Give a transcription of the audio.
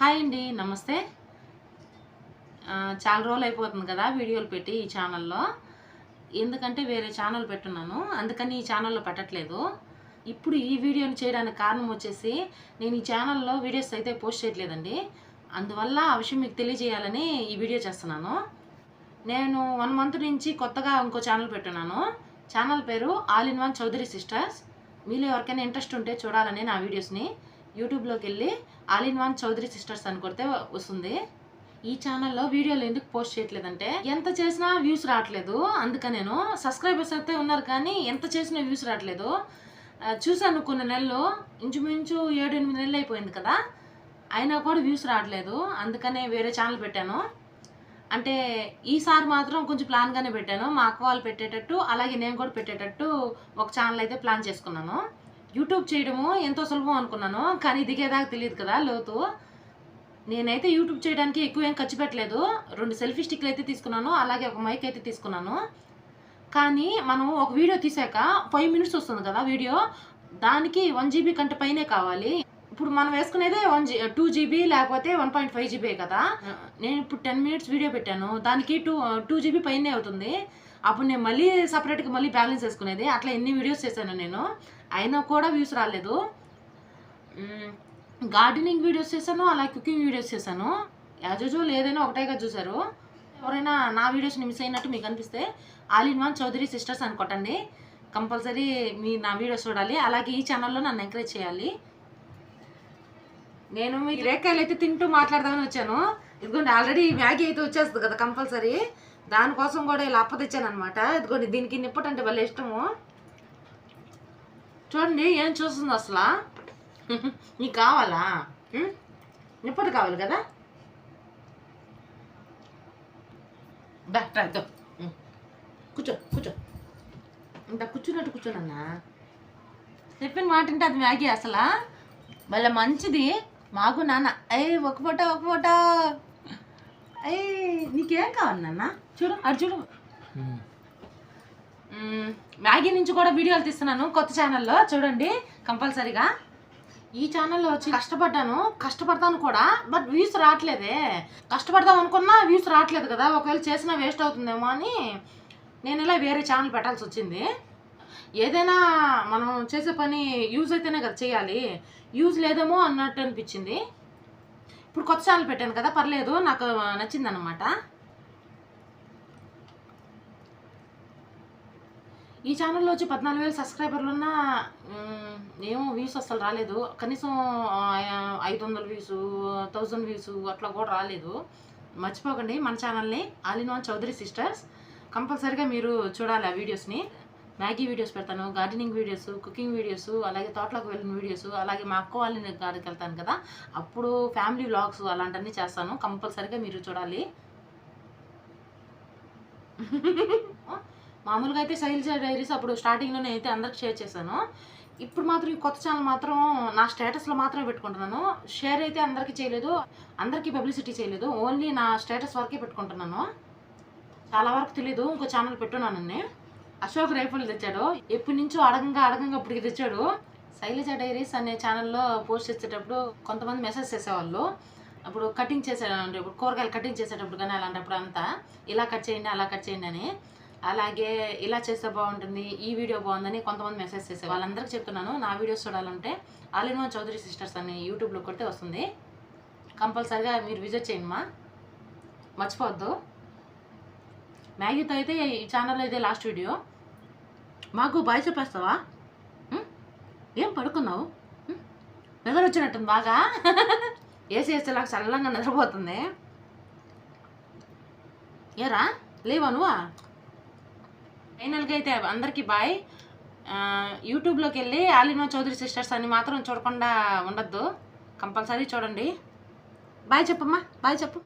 Hi అండి నమస్తే. చాలా రోజులు అయిపోతుంది కదా వీడియోలు పెట్టి ఈ ఛానల్లో. ఎందుకంటే వేరే ఛానల్ పెట్టున్నాను అందుకని ఈ ఛానల్లో పెట్టట్లేదు. ఇప్పుడు ఈ వీడియోని చేయడానికి కారణం వచ్చేసి నేను ఈ ఛానల్లో వీడియోస్ అయితే పోస్ట్ చేయట్లేదండి. అందువల్ల ఆ విషయం మీకు తెలియజేయాలని ఈ వీడియో చేస్తున్నాను. నేను వన్ మంత్ నుంచి కొత్తగా ఇంకో ఛానల్ పెట్టున్నాను. ఛానల్ పేరు all in one Chowdary sisters. మీలో ఎవరికైనా ఇంట్రెస్ట్ ఉంటే చూడాలని నా వీడియోస్ని యూట్యూబ్లోకి వెళ్ళి all in one Chowdary sisters అని కొడితే వస్తుంది. ఈ ఛానల్లో వీడియోలు ఎందుకు పోస్ట్ చేయట్లేదంటే ఎంత చేసినా వ్యూస్ రావట్లేదు. అందుకని నేను సబ్స్క్రైబర్స్ అయితే ఉన్నారు కానీ ఎంత చేసినా వ్యూస్ రావట్లేదు. చూశాను కొన్ని నెలలు ఇంచుమించు ఏడు ఎనిమిది నెలలు అయిపోయింది కదా. అయినా కూడా వ్యూస్ రావట్లేదు. అందుకనే వేరే ఛానల్ పెట్టాను. అంటే ఈసారి మాత్రం కొంచెం ప్లాన్గానే పెట్టాను. మా అక్క వాళ్ళు పెట్టేటట్టు అలాగే నేను కూడా పెట్టేటట్టు ఒక ఛానల్ అయితే ప్లాన్ చేసుకున్నాను. యూట్యూబ్ చేయడము ఎంతో సులభం అనుకున్నాను కానీ దిగేదాకా తెలియదు కదా లోతు. నేనైతే యూట్యూబ్ చేయడానికి ఎక్కువ ఏం ఖర్చు పెట్టలేదు. రెండు సెల్ఫీ స్టిక్లు అయితే తీసుకున్నాను అలాగే ఒక మైక్ అయితే తీసుకున్నాను. కానీ మనం ఒక వీడియో తీసాక ఫైవ్ మినిట్స్ వస్తుంది కదా వీడియో దానికి వన్ జీబీ కంటే పైనే కావాలి. ఇప్పుడు మనం వేసుకునేదే వన్ జీ టూ జీబీ లేకపోతే వన్ పాయింట్ ఫైవ్ జీబీ కదా? నేను ఇప్పుడు టెన్ మినిట్స్ వీడియో పెట్టాను. దానికి టూ టూ జీబీ పైనే అవుతుంది. అప్పుడు నేను మళ్ళీ సపరేట్గా మళ్ళీ బ్యాలెన్స్ వేసుకునేది. అట్లా ఎన్ని వీడియోస్ చేశాను నేను? అయినా కూడా వ్యూస్ రాలేదు. గార్డెనింగ్ వీడియోస్ చేశాను అలా కుకింగ్ వీడియోస్ చేశాను. యాజ్ యూజువల్ ఏదైనా ఒకటేగా చూసారు ఎవరైనా నా వీడియోస్ని మిస్ అయినట్టు మీకు అనిపిస్తే all in one Chowdary sisters అని కొట్టండి కంపల్సరీ మీ నా వీడియోస్ చూడాలి. అలాగే ఈ ఛానల్లో నన్ను ఎంకరేజ్ చేయాలి. నేను మీ రేకాయలు అయితే తింటూ మాట్లాడదామని వచ్చాను. ఇదిగోండి ఆల్రెడీ మ్యాగీ అయితే వచ్చేస్తుంది కదా కంపల్సరీ. దానికోసం కూడా ఇలా అప్ప తెచ్చాను అనమాట ఇదిగోండి దీనికి నిప్పటి అంటే భలే ఇష్టము. చూడండి ఏం చూస్తుంది అసలు? నీకు కావాలా? నిప్పటి కావాలి కదా? డాక్టర్ కూర్చో కూర్చో. ఇంత కూర్చున్నట్టు కూర్చోనన్నా. చెప్పిన మాట అంటే అది మ్యాగీ అసలా? మళ్ళీ మంచిది. మాకు నాన్న. అయ్యి ఒక ఫోటో ఒక ఫోటో. అయ్యి నీకేం కావాలి నాన్న? చూడు అటు చూడు. మ్యాగీ నుంచి కూడా వీడియోలు తీస్తున్నాను కొత్త ఛానల్లో చూడండి కంపల్సరీగా. ఈ ఛానల్లో వచ్చి కష్టపడ్డాను కష్టపడతాను కూడా బట్ వ్యూస్ రావట్లేదే. కష్టపడదాం అనుకున్నా వ్యూస్ రావట్లేదు కదా ఒకవేళ చేసినా వేస్ట్ అవుతుందేమో అని నేను ఇలా వేరే ఛానల్ పెట్టాల్సి వచ్చింది. ఏదైనా మనం చేసే పని యూజ్ అయితేనే కదా చేయాలి. యూజ్ లేదేమో అన్నట్టు అనిపించింది. ఇప్పుడు కొత్త ఛానల్ పెట్టాను కదా పర్లేదు నాకు నచ్చిందనమాట ఈ ఛానల్లో వచ్చి పద్నాలుగు వేల సబ్స్క్రైబర్లు ఉన్న ఏమో వ్యూస్ అసలు రాలేదు. కనీసం ఐదు వందల వ్యూస్ థౌజండ్ వ్యూస్ అట్లా కూడా రాలేదు. మర్చిపోకండి మన ఛానల్ని ఆల్ చౌదరి సిస్టర్స్. కంపల్సరీగా మీరు చూడాలి ఆ వీడియోస్ని మ్యాగీ వీడియోస్ పెడతాను గార్డెనింగ్ వీడియోస్ కుకింగ్ వీడియోస్ అలాగే తోటలోకి వెళ్ళిన వీడియోస్ అలాగే మా అక్క వాళ్ళని గారికి వెళ్తాను కదా అప్పుడు ఫ్యామిలీ వ్లాగ్స్ అలాంటివన్నీ చేస్తాను. కంపల్సరీగా మీరు చూడాలి. మామూలుగా అయితే శైలజ డైరీస్ అప్పుడు స్టార్టింగ్లోనే అయితే అందరికి షేర్ చేశాను. ఇప్పుడు మాత్రం ఈ కొత్త ఛానల్ మాత్రం నా స్టేటస్లో మాత్రమే పెట్టుకుంటున్నాను. షేర్ అయితే అందరికీ చేయలేదు అందరికీ పబ్లిసిటీ చేయలేదు. ఓన్లీ నా స్టేటస్ వరకే పెట్టుకుంటున్నాను. చాలా వరకు తెలీదు ఇంకో ఛానల్ పెట్టున్నానండి అశోక్ రైఫుల్ తెచ్చాడు. ఎప్పటి నుంచో అడగంగా అడగంగా ఇప్పటికి తెచ్చాడు. శైలజ డైరీస్ అనే ఛానల్లో పోస్ట్ చేసేటప్పుడు కొంతమంది మెసేజ్ చేసేవాళ్ళు. అప్పుడు కటింగ్ చేసేటప్పుడు ఇప్పుడు కూరగాయలు కటింగ్ చేసేటప్పుడు కానీ అలాంటప్పుడు అంతా ఇలా కట్ చేయండి అలా కట్ చేయండి అని. అలాగే ఇలా చేస్తే బాగుంటుంది ఈ వీడియో బాగుందని కొంతమంది మెసేజ్ చేసే వాళ్ళందరికీ చెప్తున్నాను నా వీడియోస్ చూడాలంటే all in one Chowdary sisters అని యూట్యూబ్లో కొడితే వస్తుంది. కంపల్సరిగా మీరు విజిట్ చేయండి మా. మర్చిపోవద్దు. మ్యాగీతో అయితే ఈ ఛానల్లో ఇదే లాస్ట్ వీడియో మాకు బాయ్ చెప్పేస్తావా? ఏం పడుకున్నావు? నిద్ర వచ్చినట్టుంది బాగా. ఏసీ వేసేలాగా చల్లంగా నిద్రపోతుంది. ఏరా లేవా నువ్వా? ఫైనల్గా అయితే అందరికీ బాయ్. యూట్యూబ్లోకి వెళ్ళి ఆలినో చౌదరి సిస్టర్స్ అని మాత్రం చూడకుండా ఉండద్దు. కంపల్సరీ చూడండి. బాయ్ చెప్పమ్మా బాయ్ చెప్పు.